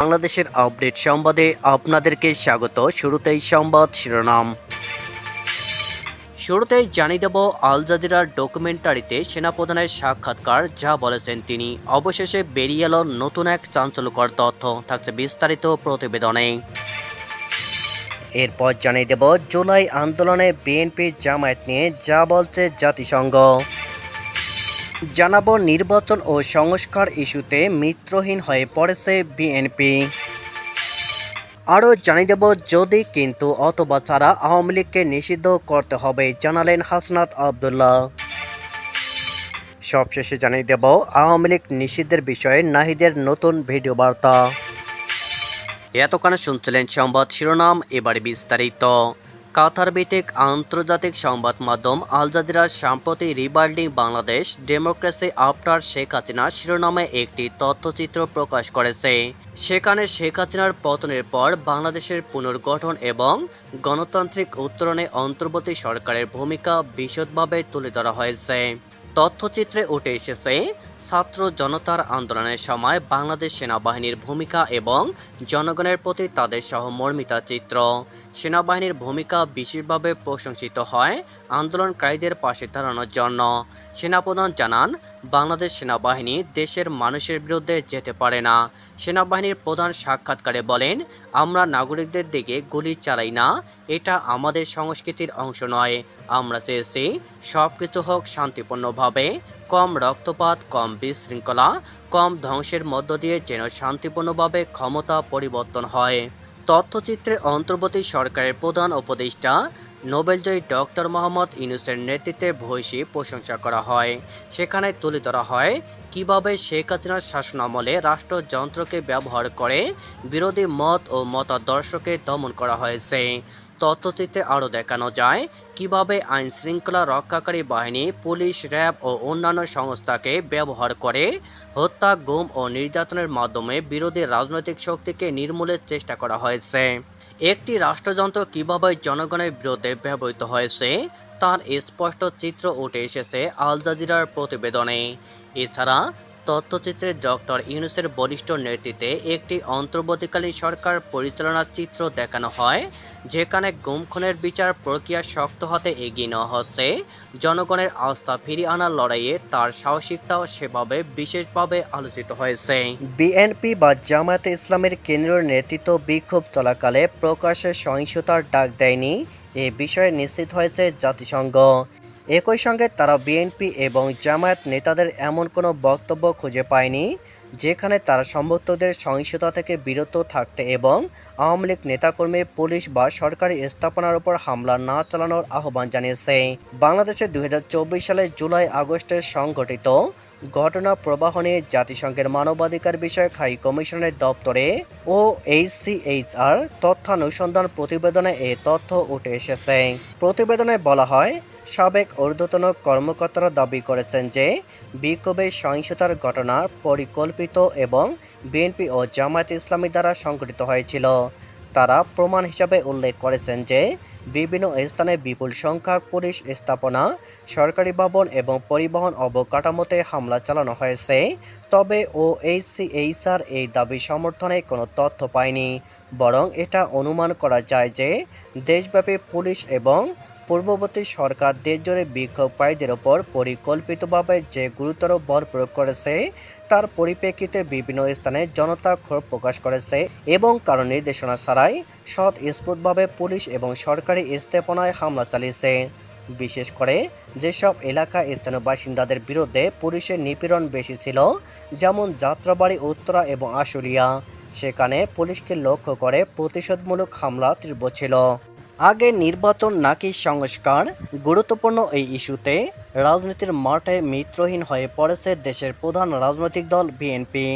বাংলাদেশের আপডেট সংবাদে আপনাদেরকে স্বাগত। শুরুতেই সংবাদ শিরোনাম। শুরুতেই জানিয়ে দেব আল জাজিরার ডকুমেন্টারিতে সেনাপ্রধানের সাক্ষাৎকার, যা বলেছেন তিনি। অবশেষে বেরিয়ে এলো নতুন এক চাঞ্চল্যকর তথ্য, থাকছে বিস্তারিত প্রতিবেদনে। এরপর জানিয়ে দেব, জুলাই আন্দোলনে বিএনপি জামায়াত নিয়ে যা বলছে জাতিসংঘ। জানাব নির্বাচন ও সংস্কার ইস্যুতে মিত্রহীন হয়ে পড়েছে বিএনপি। আরও জানিয়ে দেব, যদি কিন্তু অথবা ছাড়া আওয়ামী লীগকে নিষিদ্ধ করতে হবে, জানালেন হাসনাত আবদুল্লাহ। সবশেষে জানিয়ে দেব, আওয়ামী লীগ নিষিদ্ধের বিষয়ে নাহিদের নতুন ভিডিও বার্তা। এতক্ষণ শুনছিলেন সংবাদ শিরোনাম, এবারে বিস্তারিত। কাতার ভিত্তিক আন্তর্জাতিক সংবাদ মাধ্যম আল জাজিরার সম্প্রতি রিবার্ডিং বাংলাদেশ, ডেমোক্রেসি আফটার শেখ হাসিনা শিরোনামে একটি তথ্যচিত্র প্রকাশ করেছে। সেখানে শেখ হাসিনার পতনের পর বাংলাদেশের পুনর্গঠন এবং গণতান্ত্রিক উত্তরণে অন্তর্বর্তী সরকারের ভূমিকা বিশদভাবে তুলে ধরা হয়েছে। তথ্যচিত্রে উঠে এসেছে, ছাত্র জনতার আন্দোলনের সময় বাংলাদেশ সেনাবাহিনীর ভূমিকা এবং জনগণের প্রতি তাদের সহমর্মিতা চিত্র। সেনাবাহিনীর ভূমিকা বিশেষভাবে প্রশংসিত হয় আন্দোলনকারীদের পাশে দাঁড়ানোর জন্য। সেনাপ্রধান জানান বাংলাদেশ সেনাবাহিনী দেশের মানুষের বিরুদ্ধে যেতে পারে না। সেনাবাহিনীর প্রধান সাক্ষাৎকারে বলেন, আমরা নাগরিকদের দিকে গুলি চালাই না, এটা আমাদের সংস্কৃতির অংশ নয়। আমরা চেয়েছি সব কিছু হোক শান্তিপূর্ণভাবে, কম রক্তপাত, কম বিশৃঙ্খলা, কম ধ্বংসের মধ্য দিয়ে যেন শান্তিপূর্ণভাবে ক্ষমতা পরিবর্তন হয়। তথ্যচিত্রে অন্তর্বর্তী সরকারের প্রধান উপদেষ্টা নোবেলজয়ী ডক্টর মোহাম্মদ ইউনুসের নেতৃত্বে ভূয়সী প্রশংসা করা হয়। সেখানে তুলে ধরা হয়, কীভাবে শেখ হাসিনার শাসনামলে রাষ্ট্রযন্ত্রকে ব্যবহার করে বিরোধী মত ও মতাদর্শকে দমন করা হয়েছে। তথ্যচিত্রে আরও দেখানো যায়, কীভাবে আইন শৃঙ্খলা রক্ষাকারী বাহিনী, পুলিশ, র্যাব ও অন্যান্য সংস্থাকে ব্যবহার করে হত্যা, গুম ও নির্যাতনের মাধ্যমে বিরোধী রাজনৈতিক শক্তিকে নির্মূলের চেষ্টা করা হয়েছে। একটি রাষ্ট্রযন্ত্র কীভাবে জনগণের বিরুদ্ধে ব্যবহৃত হয়েছে, তার স্পষ্ট চিত্র উঠে এসেছে আল জাজিরার প্রতিবেদনে। এছাড়া তথ্যচিত্রে ডক্টর ইউনুসের বরিষ্ঠ নেতৃত্বে একটি অন্তর্বর্তীকালীন সরকার পরিচালনার চিত্র দেখানো হয়, যেখানে গুমখনের বিচার প্রক্রিয়া শক্ত হাতে এগিয়ে নেওয়া হচ্ছে। জনগণের আস্থা ফিরিয়ে আনার লড়াইয়ে তার সাহসিকতাও সেভাবে বিশেষভাবে আলোচিত হয়েছে। বিএনপি বা জামায়াতে ইসলামের কেন্দ্রীয় নেতৃত্ব বিক্ষোভ চলাকালে প্রকাশ্যে সহিংসতার ডাক দেয়নি। এ বিষয়ে নিশ্চিত হয়েছে জাতিসংঘ। একই সঙ্গে তারা বিএনপি এবং জামায়াত নেতাদের এমন কোনো বক্তব্য খুঁজে পায়নি, যেখানে তারা সমর্থকদের সহিংসতা থেকে বিরত থাকতে এবং আওয়ামী লীগ নেতাকর্মী, পুলিশ বা সরকারি স্থাপনার উপর হামলা না চালানোর আহ্বান জানিয়েছে। বাংলাদেশে চব্বিশ সালে জুলাই আগস্টে সংঘটিত ঘটনা প্রবাহ নিয়ে জাতিসংঘের মানবাধিকার বিষয়ক হাই কমিশনের দপ্তরে ও এইচসিএইচআর তথ্যানুসন্ধান প্রতিবেদনে এ তথ্য উঠে এসেছে। প্রতিবেদনে বলা হয় সাবেক ঊর্ধ্বতন কর্মকর্তারা দাবি করেছেন যে বিক্ষোভে সহিংসতার ঘটনা পরিকল্পিত এবং বিএনপি ও জামায়াত ইসলামী দ্বারা সংঘটিত হয়েছিল। তারা প্রমাণ হিসাবে উল্লেখ করেছেন যে বিভিন্ন স্থানে বিপুল সংখ্যক পুলিশ স্থাপনা, সরকারি ভবন এবং পরিবহন অবকাঠামোতে হামলা চালানো হয়েছে। তবে ও এইচসিএইচআর এই দাবি সমর্থনে কোনো তথ্য পায়নি। বরং এটা অনুমান করা যায় যে দেশব্যাপী পুলিশ এবং পূর্ববর্তী সরকার দেশজুড়ে বিক্ষোভকারীদের ওপর পরিকল্পিতভাবে যে গুরুতর বল প্রয়োগ করেছে, তার পরিপ্রেক্ষিতে বিভিন্ন স্থানে জনতা ক্ষোভ প্রকাশ করেছে এবং কারণ নির্দেশনা ছাড়াই সৎ স্ফুটভাবে পুলিশ এবং সরকারি স্থাপনায় হামলা চালিয়েছে। বিশেষ করে যেসব এলাকা স্থানীয় বাসিন্দাদের বিরুদ্ধে পুলিশের নিপীড়ন বেশি ছিল, যেমন যাত্রাবাড়ি, উত্তরা এবং আশুলিয়া। সেখানে পুলিশকে লক্ষ্য করে প্রতিশোধমূলক হামলা তীব্র ছিল। আগে নির্বাচন নাকি সংস্কার? গুরুত্বপূর্ণ এই ইস্যুতে রাজনীতির মাঠে মিত্রহীন হয়ে পড়েছে দেশের প্রধান রাজনৈতিক দল বিএনপি।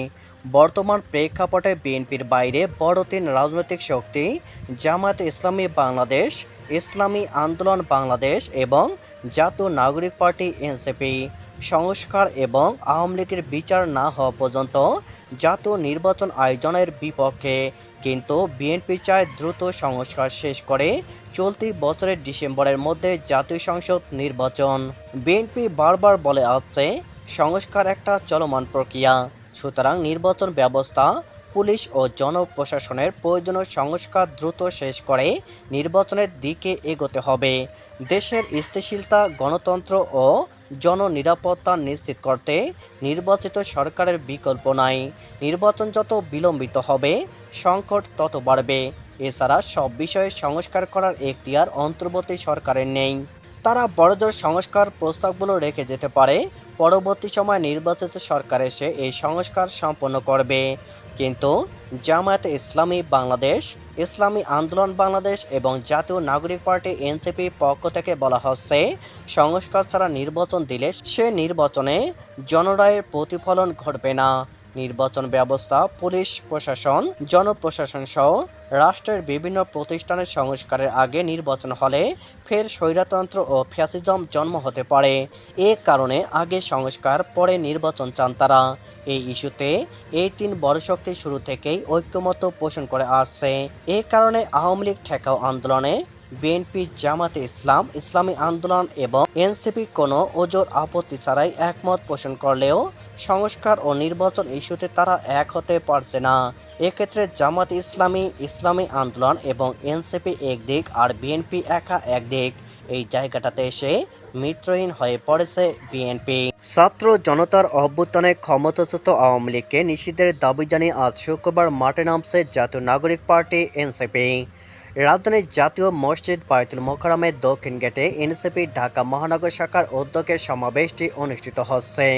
বর্তমান প্রেক্ষাপটে বিএনপির বাইরে বড় তিন রাজনৈতিক শক্তি জামায়াত ইসলামী বাংলাদেশ, ইসলামী আন্দোলন বাংলাদেশ এবং জাতীয় নাগরিক পার্টি এনসিপি। সংস্কার এবং আওয়ামী লীগের বিচার না হওয়া পর্যন্ত জাতীয় নির্বাচন আয়োজনের বিপক্ষে, কিন্তু বিএনপি চায় দ্রুত সংস্কার শেষ করে চলতি বছরের ডিসেম্বরের মধ্যে জাতীয় সংসদ নির্বাচন। বিএনপি বারবার বলে আসছে, সংস্কার একটা চলমান প্রক্রিয়া। সুতরাং নির্বাচন ব্যবস্থা, পুলিশ ও জনপ্রশাসনের প্রয়োজনীয় সংস্কার দ্রুত শেষ করে নির্বাচনের দিকে এগোতে হবে। দেশের স্থিতিশীলতা, গণতন্ত্র ও জননিরাপত্তা নিশ্চিত করতে নির্বাচিত সরকারের বিকল্প নাই। নির্বাচন যত বিলম্বিত হবে, সংকট তত বাড়বে। এছাড়া সব বিষয়ে সংস্কার করার এখতিয়ার অন্তর্বর্তী সরকারের নেই। তারা বড়জোর সংস্কার প্রস্তাবগুলো রেখে যেতে পারে। পরবর্তী সময় নির্বাচিত সরকার এসে এই সংস্কার সম্পন্ন করবে। কিন্তু জামায়াতে ইসলামী বাংলাদেশ, ইসলামী আন্দোলন বাংলাদেশ এবং জাতীয় নাগরিক পার্টি এনসিপি পক্ষ থেকে বলা হচ্ছে, সংস্কার ছাড়া নির্বাচন দিলে সে নির্বাচনে জনরায়ের প্রতিফলন ঘটবে না। নির্বাচন ব্যবস্থা, পুলিশ প্রশাসন, জনপ্রশাসন সহ রাষ্ট্রের বিভিন্ন প্রতিষ্ঠানের সংস্কারের আগে নির্বাচন হলে ফের স্বৈরতন্ত্র ও ফ্যাসিজম জন্ম হতে পারে। এ কারণে আগে সংস্কার, পরে নির্বাচন চান তারা। এই ইস্যুতে এই তিন বড় শক্তি শুরু থেকেই ঐক্যমত পোষণ করে আসছে। এ কারণে আওয়ামী লীগ ঠেকাও আন্দোলনে বিএনপি জামাতে ইসলাম, ইসলামী আন্দোলন এবং এনসিপি কোনো ওজোর আপত্তি ছাড়াই একমত পোষণ করলেও সংস্কার ও নির্বাচন ইস্যুতে তারা এক হতে পারছে না। এক্ষেত্রে জামাত ইসলামী ইসলামী আন্দোলন এবং এনসিপি একদিক আর বিএনপি একা একদিক। এই জায়গাটাতে এসে মিত্রহীন হয়ে পড়েছে বিএনপি। ছাত্র জনতার অভ্যুত্থানে ক্ষমতাচ্যুত আওয়ামী লীগকে নিষিদ্ধের দাবি জানিয়ে আজ শুক্রবার মাঠে নামছে জাতীয় নাগরিক পার্টি এনসিপি। রাজধানীর জাতীয় মসজিদ বায়তুল মোকারমের দক্ষিণ গেটে এনসিপি, ঢাকা মহানগর শাখার উদ্যোগে সমাবেশটি অনুষ্ঠিত হচ্ছে।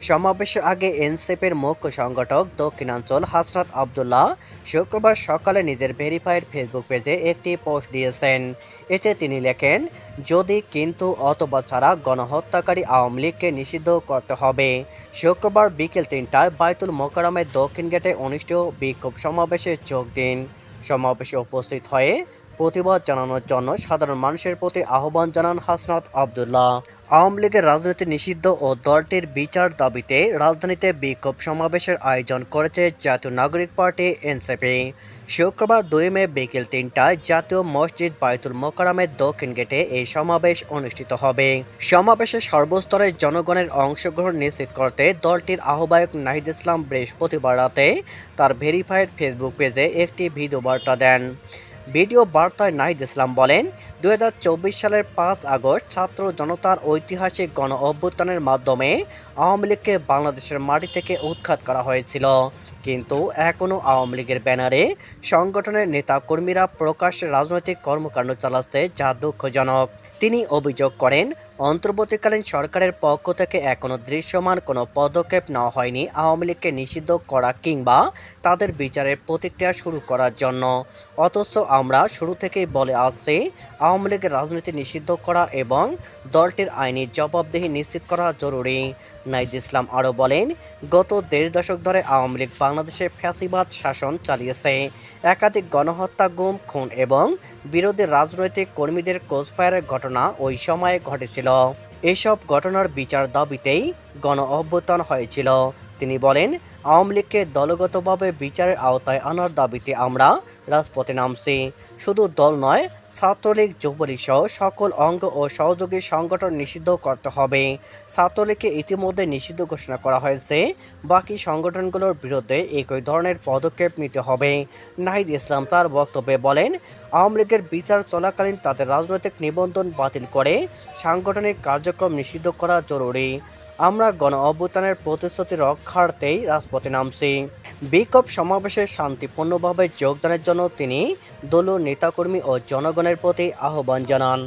সমাবেশের আগে এনসিপির মুখ্য সংগঠক দক্ষিণাঞ্চল হাসনাত আবদুল্লাহ শুক্রবার সকালে নিজের ভেরিফাইড ফেসবুক পেজে একটি পোস্ট দিয়েছেন। এতে তিনি লেখেন, যদি, কিন্তু, অথবা ছাড়া গণহত্যাকারী আওয়ামী লীগকে নিষিদ্ধ করতে হবে। শুক্রবার বিকেল তিনটায় বায়তুল মোকারমের দক্ষিণ গেটে অনুষ্ঠিত বিক্ষোভ সমাবেশে যোগ দিন। সমাবেশে উপস্থিত হয়ে প্রতিবাদ জানানোর জন্য সাধারণ মানুষের প্রতি আহ্বান জানান হাসনাত আবদুল্লাহ। আওয়ামী লীগের রাজনীতি নিষিদ্ধ ও দলটির বিচার দাবিতে রাজধানীতে বিক্ষোভ সমাবেশের আয়োজন করেছে জাতীয় নাগরিক পার্টি, এনসিপি। শুক্রবার দুই মে বিকেল তিনটায় জাতীয় মসজিদ বায়তুল মোকারামের দক্ষিণ গেটে এই সমাবেশ অনুষ্ঠিত হবে। সমাবেশে সর্বস্তরের জনগণের অংশগ্রহণ নিশ্চিত করতে দলটির আহ্বায়ক নাহিদ ইসলাম বৃহস্পতিবার রাতে তার ভেরিফাইড ফেসবুক পেজে একটি ভিডিও বার্তা দেন। ভিডিও বার্তায় নাহিদ ইসলাম বলেন দু হাজার চব্বিশ সালের পাঁচ আগস্ট ছাত্র জনতার ঐতিহাসিক গণ অভ্যুত্থানের মাধ্যমে আওয়ামী লীগকে বাংলাদেশের মাটি থেকে উৎখাত করা হয়েছিল। কিন্তু এখনও আওয়ামী লীগের ব্যানারে সংগঠনের নেতাকর্মীরা প্রকাশ্যে রাজনৈতিক কর্মকাণ্ড চালাচ্ছে যা দুঃখজনক। তিনি অভিযোগ করেন অন্তর্বর্তীকালীন সরকারের পক্ষ থেকে এখনও দৃশ্যমান কোনো পদক্ষেপ নেওয়া হয়নি আওয়ামী লীগকে নিষিদ্ধ করা কিংবা তাদের বিচারের প্রতিক্রিয়া শুরু করার জন্য। অথচ আমরা শুরু থেকেই বলে আসছি, আওয়ামী লীগের রাজনীতি নিষিদ্ধ করা এবং দলটির আইনি জবাবদিহি নিশ্চিত করা জরুরি। নাইদ ইসলাম আরও বলেন, গত দেড় দশক ধরে আওয়ামী লীগ বাংলাদেশে ফ্যাসিবাদ শাসন চালিয়েছে। একাধিক গণহত্যা, গুম, খুন এবং বিরোধী রাজনৈতিক কর্মীদের ক্রসফায়ারের ঘটনা ওই সময়ে ঘটেছিল। এসব ঘটনার বিচার দাবিতেই গণ অভ্যুত্থান হয়েছিল। তিনি বলেন, আওয়ামী লীগকে দলগতভাবে বিচারের আওতায় আনার দাবিতে আমরা রাজপথে নামছি। শুধু দল নয়, ছাত্রলীগ, যুবলীগ সহ সকল অঙ্গ ও সহযোগী সংগঠন নিষিদ্ধ করতে হবে। ছাত্রলীগকে ইতিমধ্যে নিষিদ্ধ ঘোষণা করা হয়েছে। বাকি সংগঠনগুলোর বিরুদ্ধে একই ধরনের পদক্ষেপ নিতে হবে। নাহিদ ইসলাম তার বক্তব্যে বলেন, আওয়ামী লীগের বিচার চলাকালীন তাদের রাজনৈতিক নিবন্ধন বাতিল করে সাংগঠনিক কার্যক্রম নিষিদ্ধ করা জরুরি। আমরা গণ অভ্যুত্থানের প্রতিশ্রুতি রক্ষার্থেই রাজপথে নামছি। বিক্ষোভ সমাবেশে শান্তিপূর্ণভাবে যোগদানের জন্য তিনি দলীয় নেতাকর্মী ও জনগণের প্রতি আহ্বান জানান।